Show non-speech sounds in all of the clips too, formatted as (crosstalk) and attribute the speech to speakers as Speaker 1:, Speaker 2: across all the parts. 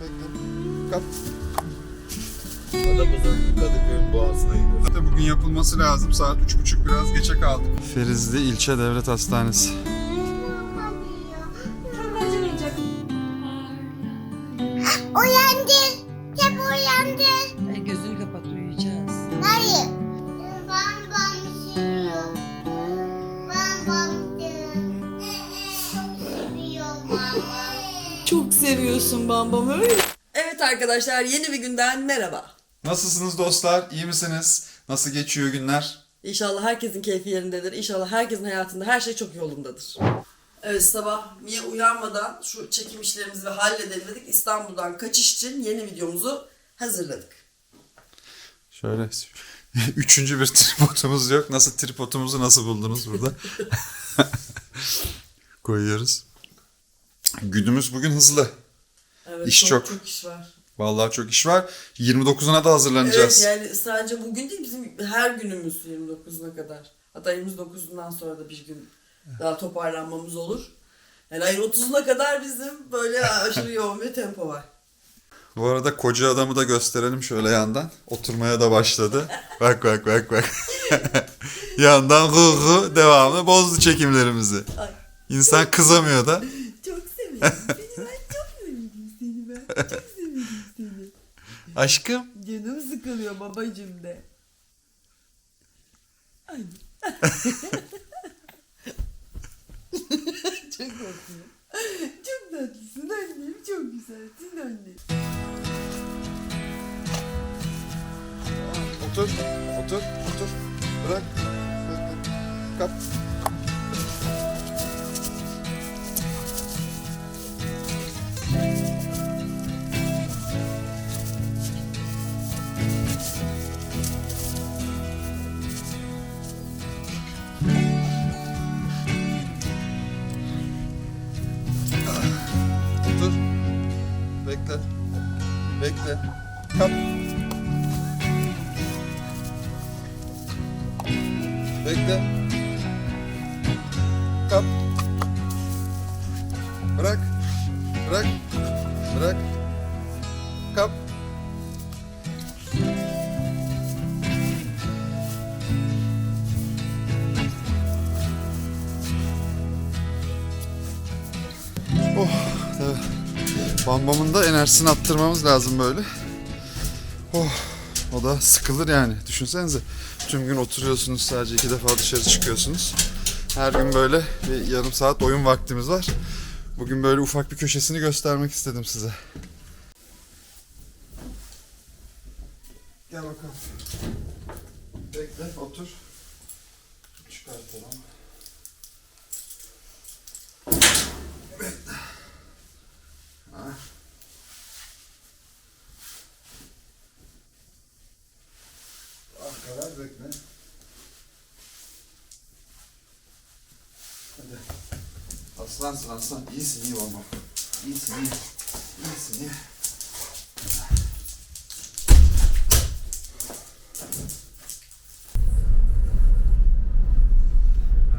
Speaker 1: Bekle. Kap.
Speaker 2: Adamızın Kadıköy'ün boğazına gidiyoruz.
Speaker 1: İşte bugün yapılması lazım. Saat üç buçuk biraz geçe kaldık. Ferizli İlçe Devlet Hastanesi.
Speaker 3: Arkadaşlar yeni bir günden merhaba.
Speaker 1: Nasılsınız dostlar? İyi misiniz? Nasıl geçiyor günler?
Speaker 3: İnşallah herkesin keyfi yerindedir. İnşallah herkesin hayatında her şey çok yolundadır. Evet sabah Mia uyanmadan şu çekim işlerimizi halledelim dedik. İstanbul'dan kaçış için yeni videomuzu hazırladık.
Speaker 1: Şöyle (laughs) üçüncü bir tripodumuz yok. Nasıl tripodumuzu nasıl buldunuz burada? (laughs) Koyuyoruz. Günümüz bugün hızlı.
Speaker 3: Evet,
Speaker 1: İş çok.
Speaker 3: Çok iş var.
Speaker 1: Vallahi çok iş var. 29'una da hazırlanacağız.
Speaker 3: Evet yani sadece bugün değil bizim her günümüz 29'una kadar. Hatta 29'undan sonra da bir gün daha toparlanmamız olur. Yani ayın 30'una kadar bizim böyle aşırı yoğun bir tempo var.
Speaker 1: Bu arada koca adamı da gösterelim şöyle yandan. Oturmaya da başladı. Bak bak bak bak. (laughs) yandan hu hu devamlı bozdu çekimlerimizi. İnsan kızamıyor da.
Speaker 3: Çok seviyorum seni ben çok seviyorum seni ben.
Speaker 1: Aşkım.
Speaker 3: Canım sıkılıyor babacım de. Ay. (laughs) çok tatlı. Çok tatlısın annem çok güzelsin annem.
Speaker 1: Otur, otur, otur. Bırak. Bekle. Bekle. Kap. Bırak. Bırak. Bırak. Kap. Oh. Evet. Bambamın da enerjisini attırmamız lazım böyle. Oh. O da sıkılır yani. Düşünsenize. Tüm gün oturuyorsunuz sadece iki defa dışarı çıkıyorsunuz. Her gün böyle bir yarım saat oyun vaktimiz var. Bugün böyle ufak bir köşesini göstermek istedim size. Gel bakalım. Bekle, otur. Çıkartalım. Bekle. Ha. Arkalar bekle. Hadi. Aslansın aslan. İyisin iyi olma. İyisin iyi. İyisin iyi.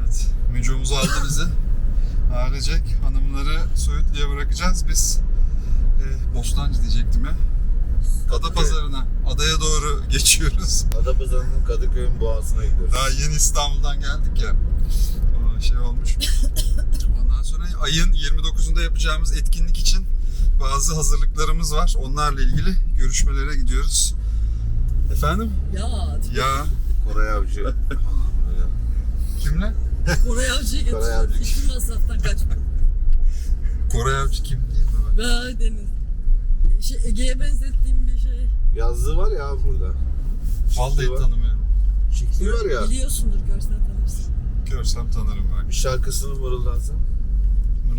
Speaker 1: Evet. Mücumuz aldı bizi. Ailecek hanımları Söğütlü'ye bırakacağız. Biz e, Bostancı diyecektim ya. Ada pazarına, adaya doğru (laughs) geçiyoruz.
Speaker 2: Adamızın Kadıköy'ün boğazına gidiyoruz.
Speaker 1: Daha yeni İstanbul'dan geldik ya. O şey olmuş. Ayın 29'unda yapacağımız etkinlik için bazı hazırlıklarımız var. Onlarla ilgili görüşmelere gidiyoruz. Efendim?
Speaker 3: Ya
Speaker 1: Ya
Speaker 2: Koray Avcı. Buraya. (laughs)
Speaker 1: kimle?
Speaker 3: Koray Avcı'yı
Speaker 2: Koray Avcı.
Speaker 3: Hiçbir masraftan kaçma.
Speaker 1: Koray Avcı kim değil mi?
Speaker 3: Be Deniz. Şey, Ege'ye benzettiğim bir şey.
Speaker 2: Yazlığı var ya abi burada.
Speaker 1: Vallahi
Speaker 2: var.
Speaker 1: tanımıyorum.
Speaker 2: Çiftliği var ya.
Speaker 3: Biliyorsundur görsen tanırsın.
Speaker 1: Görsem tanırım belki.
Speaker 2: Bir şarkısını mırıldansın.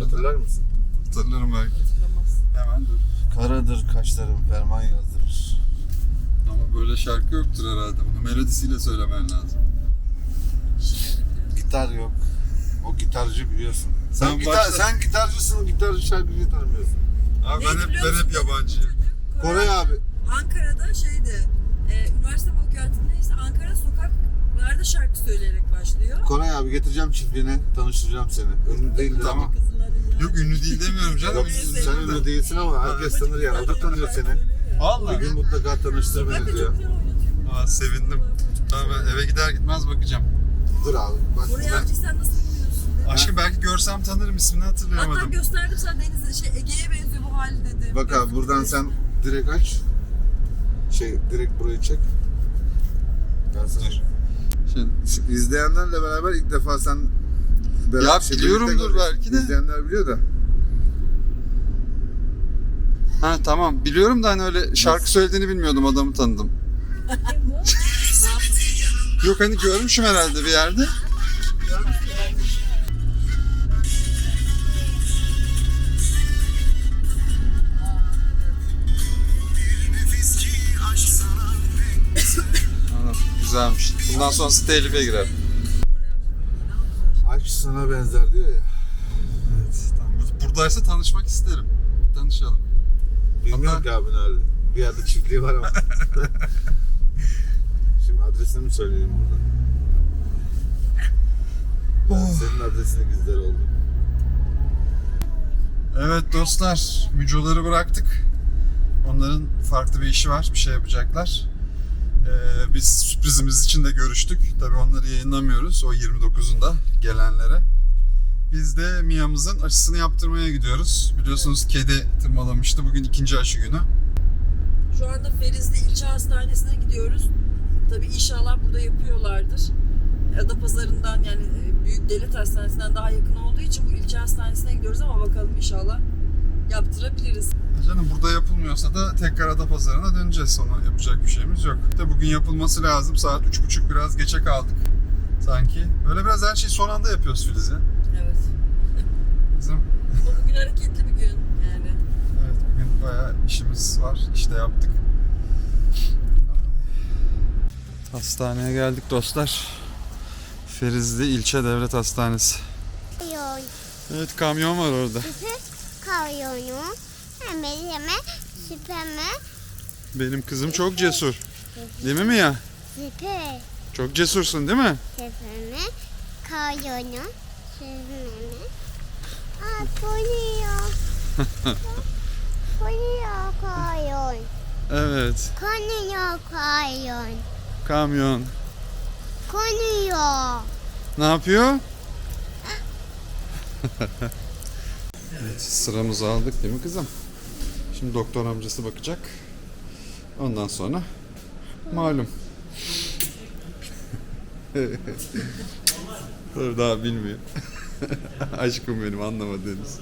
Speaker 2: Hatırlar mısın?
Speaker 1: Hatırlarım belki.
Speaker 3: Hatırlamaz.
Speaker 1: Hemen dur.
Speaker 2: Karadır kaşlarım ferman yazdırır.
Speaker 1: Ama böyle şarkı yoktur herhalde. Bunu melodisiyle söylemen lazım.
Speaker 2: Gitar yok. O gitarcı biliyorsun. Sen,
Speaker 1: Sen
Speaker 2: gitar,
Speaker 1: başla.
Speaker 2: sen gitarcısın, gitarcı şarkıcıyı tanımıyorsun.
Speaker 1: Abi ben hep, ben hep
Speaker 3: musun?
Speaker 1: yabancıyım.
Speaker 2: Koray abi.
Speaker 3: Ankara'da şeydi, e, üniversite okuyordu neyse Ankara sokaklarda şarkı söyleyerek başlıyor.
Speaker 2: Koray abi getireceğim çiftliğine, tanıştıracağım seni. Ünlü değil de
Speaker 1: Tamam.
Speaker 2: ama.
Speaker 1: Yok ünlü değil demiyorum canım. Ünlü
Speaker 2: Sen ünlü değilsin ama herkes tanır yani. O da tanıyor seni. Bir
Speaker 1: Vallahi.
Speaker 2: gün mutlaka tanıştır beni diyor.
Speaker 1: Aa, sevindim. Tamam ben eve gider gitmez bakacağım.
Speaker 2: Dur abi. Bak
Speaker 3: Buraya
Speaker 2: ben,
Speaker 3: sen nasıl biliyorsun?
Speaker 1: Aşkım belki görsem tanırım ismini
Speaker 3: Hatta
Speaker 1: hatırlayamadım.
Speaker 3: gösterdim sen Deniz'e şey Ege'ye benziyor bu hali dedi.
Speaker 2: bak abi buradan sen direkt aç. Şey direkt burayı çek. Ben sana...
Speaker 1: Dur. Şimdi,
Speaker 2: izleyenlerle beraber ilk defa sen beraber-
Speaker 1: Ya
Speaker 2: şey,
Speaker 1: biliyorumdur belki de.
Speaker 2: İzleyenler biliyor da.
Speaker 1: ha tamam biliyorum da hani öyle şarkı söylediğini bilmiyordum adamı tanıdım. (laughs) Yok hani görmüşüm herhalde bir yerde. Güzelmiş. Bundan sonrası telife girer.
Speaker 2: Aşk sana benzer diyor ya.
Speaker 1: Evet, tamam. Buradaysa tanışmak isterim. Tanışalım.
Speaker 2: Bilmiyorum ki abi nerede. Bir yerde çiftliği var ama. (laughs) Şimdi adresini mi söyleyeyim burada? Ben senin adresini gizler oldu.
Speaker 1: Evet dostlar, mücoları bıraktık. Onların farklı bir işi var, bir şey yapacaklar. Biz sürprizimiz için de görüştük. Tabii onları yayınlamıyoruz o 29'unda gelenlere. Biz de Mia'mızın aşısını yaptırmaya gidiyoruz. Biliyorsunuz kedi tırmalamıştı. Bugün ikinci aşı günü.
Speaker 3: Şu anda Ferizli ilçe hastanesine gidiyoruz. Tabii inşallah burada yapıyorlardır. Adapazarı'ndan yani e, büyük devlet hastanesinden daha yakın olduğu için bu ilçe hastanesine gidiyoruz ama bakalım inşallah yaptırabiliriz.
Speaker 1: Canım burada yapılmıyorsa da tekrar Adapazarı'na döneceğiz. Ona yapacak bir şeyimiz yok. De bugün yapılması lazım. Saat 3.30 biraz geçe kaldık sanki. Böyle biraz her şeyi son anda yapıyoruz Filiz ya.
Speaker 3: Evet.
Speaker 1: Bizim (laughs)
Speaker 3: Ama bugün hareketli bir gün yani.
Speaker 1: Evet bugün bayağı işimiz var. İşte yaptık. Hastaneye geldik dostlar. Ferizli İlçe Devlet Hastanesi. Evet kamyon var orada.
Speaker 4: Kavyonu. Hemen hemen süpeme.
Speaker 1: Benim kızım çok cesur. Değil mi Mia?
Speaker 4: Süpe.
Speaker 1: Çok cesursun değil mi?
Speaker 4: Süpeme. Kavyonu. Süpeme. Aa konuyor. Konuyor kavyon.
Speaker 1: Evet.
Speaker 4: Konuyor kavyon.
Speaker 1: Kamyon.
Speaker 4: Konuyor.
Speaker 1: Ne yapıyor? (laughs) evet sıramızı aldık değil mi kızım? Şimdi doktor amcası bakacak. Ondan sonra malum. (laughs) Tabii daha bilmiyor. (laughs) Aşkım benim anlamadığınız.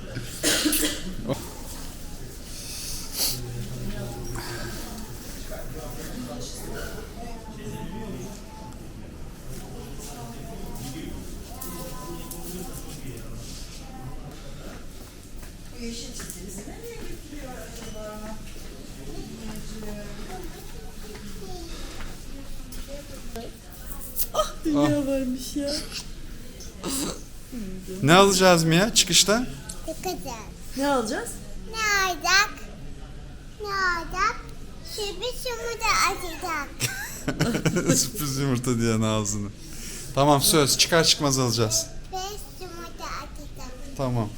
Speaker 3: Dünya varmış ya.
Speaker 1: Ne alacağız Mia çıkışta?
Speaker 4: Ne kadar?
Speaker 3: Ne alacağız?
Speaker 4: Ne alacak? Ne alacak? Sürpriz yumurta açacak.
Speaker 1: Sürpriz yumurta diyen ağzını. Tamam söz çıkar çıkmaz alacağız.
Speaker 4: Beş yumurta açacak.
Speaker 1: Tamam.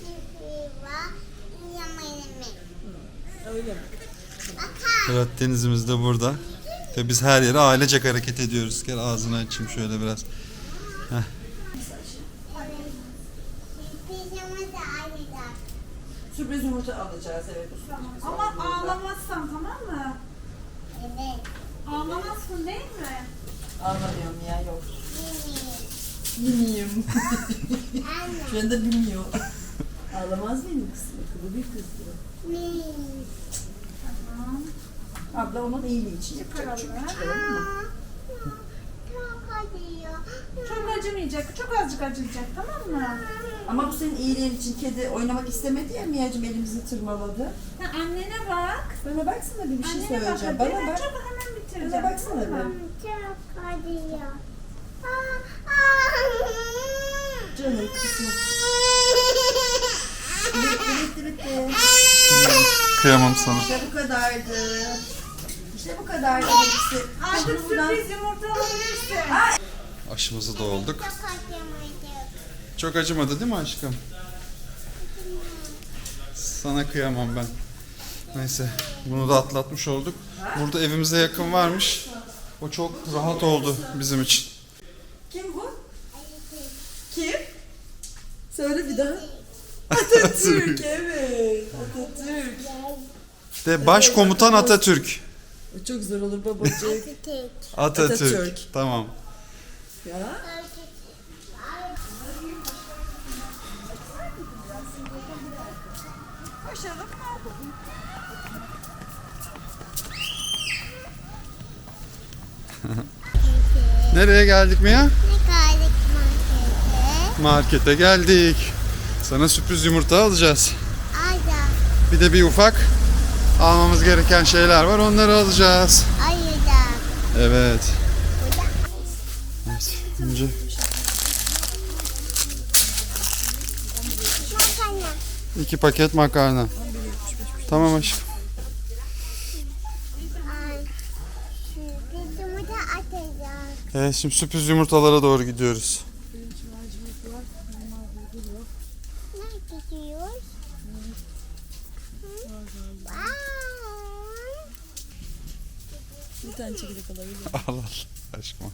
Speaker 3: Öyle mi?
Speaker 1: Evet denizimiz de burada. Ve biz her yere ailecek hareket ediyoruz. Gel ağzını açayım şöyle biraz.
Speaker 4: Sürpriz yumurta açacak.
Speaker 3: Sürpriz yumurta alacağız evet.
Speaker 5: Ama ağlamazsan tamam mı?
Speaker 4: Evet.
Speaker 5: Ağlamazsın değil mi?
Speaker 3: Anlamıyorum ya yok. (laughs) Bilmiyorum.
Speaker 4: Anne.
Speaker 3: Şu anda bilmiyor. Ağlamaz benim kızım. Akıllı bir kızdı.
Speaker 4: Mini.
Speaker 3: Abla onun iyiliği için yapacak. Çünkü çıkaralım mı?
Speaker 4: Acıyor.
Speaker 5: Çok acımayacak, çok azıcık acıyacak tamam mı?
Speaker 3: Ama bu senin iyiliğin için kedi oynamak istemedi ya Miyacım elimizi tırmaladı.
Speaker 5: Ha, annene bak.
Speaker 3: Bana baksana bir, bir şey
Speaker 5: annene bak
Speaker 3: söyleyeceğim. Bana
Speaker 5: Ben
Speaker 3: bak.
Speaker 5: çok hemen bitireceğim.
Speaker 3: Bana baksana bir.
Speaker 4: Çok acıyor.
Speaker 3: Canım kızım. Bitti bitti bitti.
Speaker 1: Kıyamam sana.
Speaker 3: İşte bu kadardı. İşte bu kadardı hepsi.
Speaker 5: Artık sürpriz yumurta alabilirsin.
Speaker 1: Aşımızı da olduk.
Speaker 4: Çok
Speaker 1: acımadı değil mi aşkım? Sana kıyamam ben. Neyse bunu da atlatmış olduk. Burada evimize yakın varmış. O çok rahat oldu bizim için.
Speaker 3: Kim bu? Kim? Söyle bir daha. Atatürk (laughs) evet. Atatürk.
Speaker 1: De başkomutan Atatürk.
Speaker 3: Çok zor olur babacık.
Speaker 4: Tek.
Speaker 1: Atatürk.
Speaker 3: Atatürk.
Speaker 1: Tamam.
Speaker 3: ya.
Speaker 5: Koşalım?
Speaker 1: Nereye geldik Mia?
Speaker 4: Ne kaldık markete?
Speaker 1: Markete geldik. Sana sürpriz yumurta alacağız.
Speaker 4: Ayda.
Speaker 1: Bir de bir ufak almamız gereken şeyler var. Onları alacağız.
Speaker 4: Ayda.
Speaker 1: Evet. Evet. Önce iki paket makarna. Tamam aşkım. Evet şimdi sürpriz yumurtalara doğru gidiyoruz.
Speaker 4: Nerede gidiyoruz? Hı? Vay.
Speaker 3: Bir tane çekirdek alabilir
Speaker 1: Al al aşkım.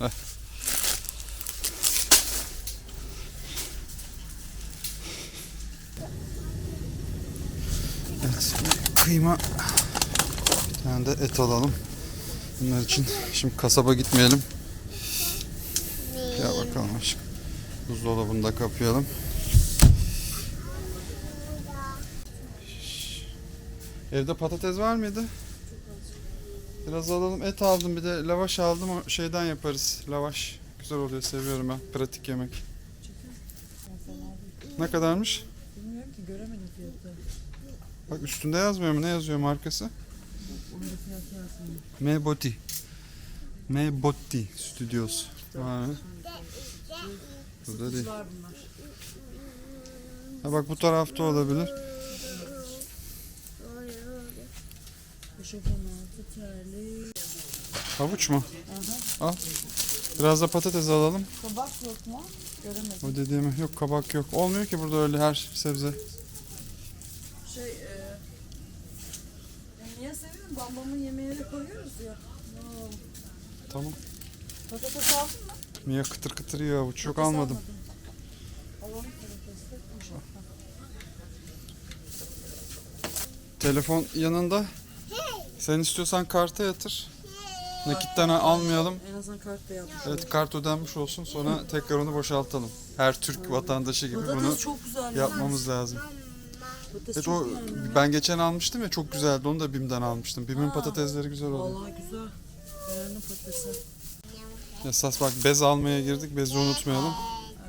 Speaker 1: al. Heh. Evet, kıyma bir tane de et alalım. Bunlar için şimdi kasaba gitmeyelim. Gel bakalım aşkım. Buzdolabını da kapayalım. Evde patates var mıydı? Biraz alalım. Et aldım bir de lavaş aldım. O şeyden yaparız. Lavaş. Güzel oluyor. Seviyorum ben. Pratik yemek. Ne kadarmış?
Speaker 3: Bilmiyorum ki göremedim fiyatı.
Speaker 1: Bak üstünde yazmıyor mu? Ne yazıyor markası? Meboti. Meboti Studios. Burada değil. Ha bak bu tarafta olabilir. Havuç mu? Al. Biraz da patates alalım.
Speaker 3: Kabak yok mu? Göremedim.
Speaker 1: O dediğimi yok kabak yok. Olmuyor ki burada öyle her sebze.
Speaker 3: Şey e... Ya? Bambamın yemeğine koyuyoruz ya.
Speaker 1: Tamam.
Speaker 3: Patates aldın mı?
Speaker 1: Mia kıtır kıtır yiyor havuç. Çok
Speaker 3: Patates
Speaker 1: almadım.
Speaker 3: Alalım patatesi. Boşalt.
Speaker 1: Telefon yanında. Sen istiyorsan karta yatır. Nakitten almayalım.
Speaker 3: En azından kart da yapmış.
Speaker 1: Evet kart ödenmiş olsun sonra tekrar onu boşaltalım. Her Türk vatandaşı gibi
Speaker 3: Patates
Speaker 1: bunu
Speaker 3: çok güzel.
Speaker 1: yapmamız lazım.
Speaker 3: Patates
Speaker 1: Evet
Speaker 3: çok
Speaker 1: o
Speaker 3: güzel.
Speaker 1: ben geçen almıştım ya çok güzeldi. Onu da BİM'den almıştım. BİM'in patatesleri güzel oluyor.
Speaker 3: Vallahi güzel. Beğendim patatesi.
Speaker 1: Esas bak bez almaya girdik. Bezi unutmayalım.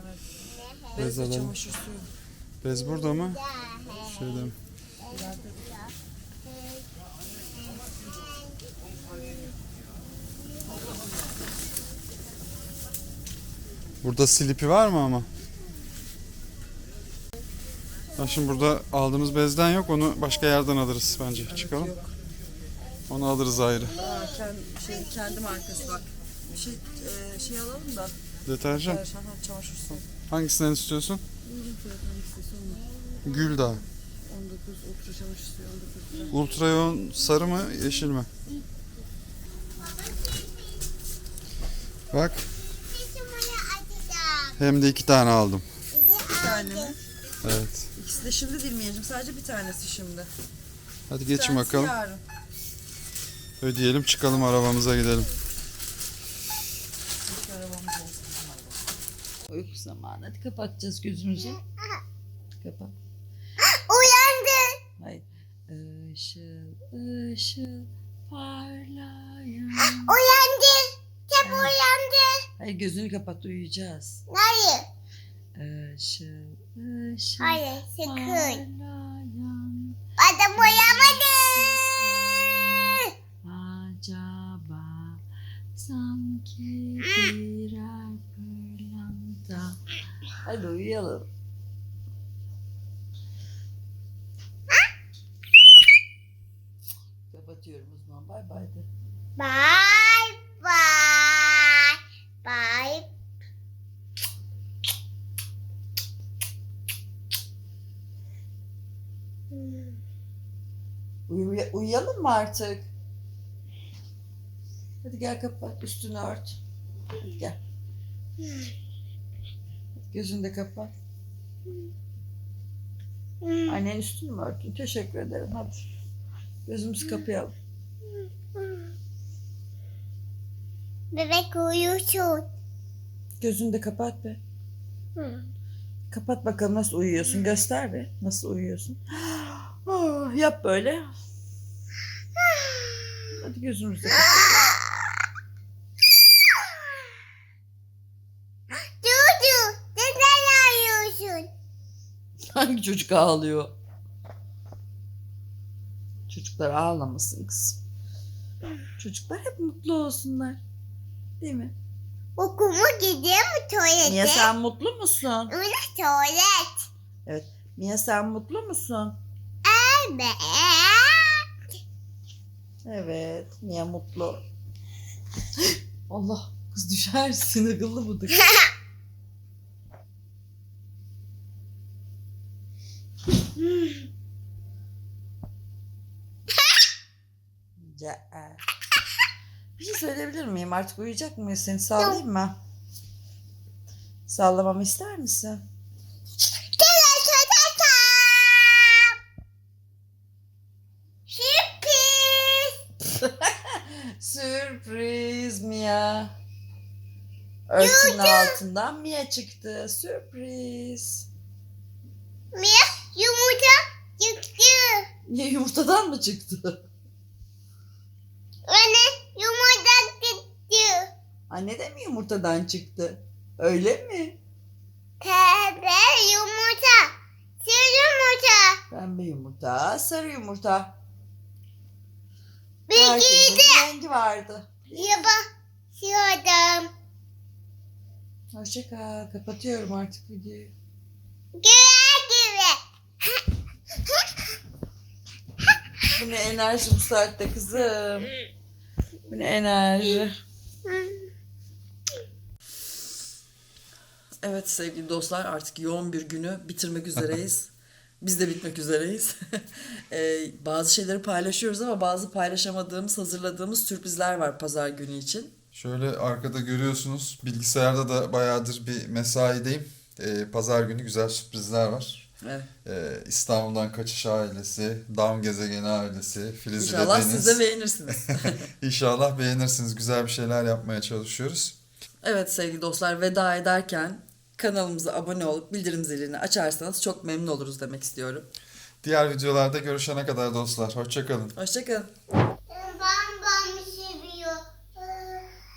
Speaker 3: Evet.
Speaker 1: Bez
Speaker 3: Bez ve
Speaker 1: alalım.
Speaker 3: çamaşır suyu.
Speaker 1: Bez burada mı? Şeyde mi? Burada silipi var mı ama? Ha şimdi burada aldığımız bezden yok. Onu başka yerden alırız bence. Çıkalım.
Speaker 3: Yok.
Speaker 1: Onu alırız ayrı.
Speaker 3: Aa, kendi, şey, kendi markası bak. Bir şey, e, şey alalım da.
Speaker 1: Deterjan.
Speaker 3: Ha, çamaşır suyu.
Speaker 1: Hangisinden istiyorsun? Güldağ.
Speaker 3: 19 ultra çamaşır suyu 19 lira.
Speaker 1: Ultrayon sarı mı yeşil mi? Bak hem de iki tane aldım.
Speaker 3: Bir tane mi?
Speaker 1: Evet.
Speaker 3: İkisi de şimdi değil Miyacığım. Sadece bir tanesi şimdi.
Speaker 1: Hadi geçin
Speaker 3: tanesi
Speaker 1: bakalım.
Speaker 3: Yarın.
Speaker 1: Ödeyelim çıkalım arabamıza gidelim.
Speaker 3: Uyku zamanı. Hadi kapatacağız gözümüzü. Kapat.
Speaker 4: Uyandı.
Speaker 3: Hayır. Işıl, ışıl, parlayan.
Speaker 4: Uyandı. Tabi uyandı.
Speaker 3: Hayır gözünü kapat uyuyacağız.
Speaker 4: Hayır.
Speaker 3: Işıl, ışıl,
Speaker 4: Hayır sakın. Adam uyamadı.
Speaker 3: Acaba sanki birer pırlanta. Hadi uyuyalım. Kapatıyorum o zaman. Bay bay de.
Speaker 4: Bye bye. Bye.
Speaker 3: Uyu- uyuyalım mı artık? Hadi gel kapat. Üstünü ört. Hadi gel. Gözünü de kapat. Annen üstünü mü örtün? Teşekkür ederim. Hadi. Gözümüzü kapayalım.
Speaker 4: Bebek uyusun.
Speaker 3: Gözünü de kapat be. Kapat bakalım nasıl uyuyorsun. Göster be. Nasıl uyuyorsun. Yap böyle. Hadi kapat.
Speaker 4: Dudu neden ağlıyorsun?
Speaker 3: Hangi çocuk ağlıyor? Çocuklar ağlamasın kızım. Çocuklar hep mutlu olsunlar. Değil mi?
Speaker 4: Okuma gidiyor mu tuvalete?
Speaker 3: Mia sen mutlu musun?
Speaker 4: Öyle tuvalet.
Speaker 3: Mia sen mutlu musun?
Speaker 4: Evet.
Speaker 3: Mia mutlu. Allah kız düşersin akıllı bıdık. Bir şey söyleyebilir miyim? Artık uyuyacak mıyız? Seni sallayayım mı? Sallamamı ister misin?
Speaker 4: Sürpriz.
Speaker 3: Sürpriz Mia. Örtünün altından Mia çıktı. Sürpriz.
Speaker 4: Mia yumurta çıktı.
Speaker 3: Niye yumurtadan mı çıktı?
Speaker 4: Anne yumurta çıktı.
Speaker 3: Anne de mi yumurtadan çıktı? Öyle mi?
Speaker 4: Pembe yumurta. Sür yumurta.
Speaker 3: Pembe yumurta, sarı yumurta.
Speaker 4: Bir
Speaker 3: Herkesin
Speaker 4: giydi.
Speaker 3: rengi vardı.
Speaker 4: Yaba. Siyordum.
Speaker 3: Hoşça kal. Kapatıyorum artık videoyu.
Speaker 4: Güler gibi.
Speaker 3: Bu ne enerji bu saatte kızım? Bu ne enerji? Evet sevgili dostlar artık yoğun bir günü bitirmek üzereyiz. (laughs) Biz de bitmek üzereyiz. (laughs) Ee, bazı şeyleri paylaşıyoruz ama bazı paylaşamadığımız, hazırladığımız sürprizler var pazar günü için.
Speaker 1: Şöyle arkada görüyorsunuz bilgisayarda da bayağıdır bir mesaideyim. Ee, pazar günü güzel sürprizler var.
Speaker 3: Evet.
Speaker 1: Ee, İstanbul'dan Kaçış ailesi, Dam Gezegeni ailesi, Filiz
Speaker 3: İnşallah
Speaker 1: Deniz.
Speaker 3: siz de (laughs) beğenirsiniz.
Speaker 1: İnşallah beğenirsiniz. Güzel bir şeyler yapmaya çalışıyoruz.
Speaker 3: evet sevgili dostlar veda ederken kanalımıza abone olup bildirim zilini açarsanız çok memnun oluruz demek istiyorum.
Speaker 1: Diğer videolarda görüşene kadar dostlar. Hoşçakalın.
Speaker 3: Hoşçakalın.
Speaker 4: Bam bam seviyor.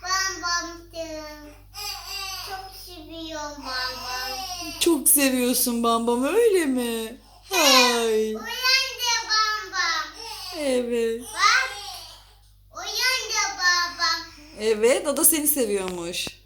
Speaker 4: Bam bam seviyor. Çok seviyorum bam bam.
Speaker 3: Çok seviyorsun Bambam öyle mi? Hay.
Speaker 4: Uyandı bam bam.
Speaker 3: Evet.
Speaker 4: Bak. Uyandı bam bam.
Speaker 3: Evet o da seni seviyormuş.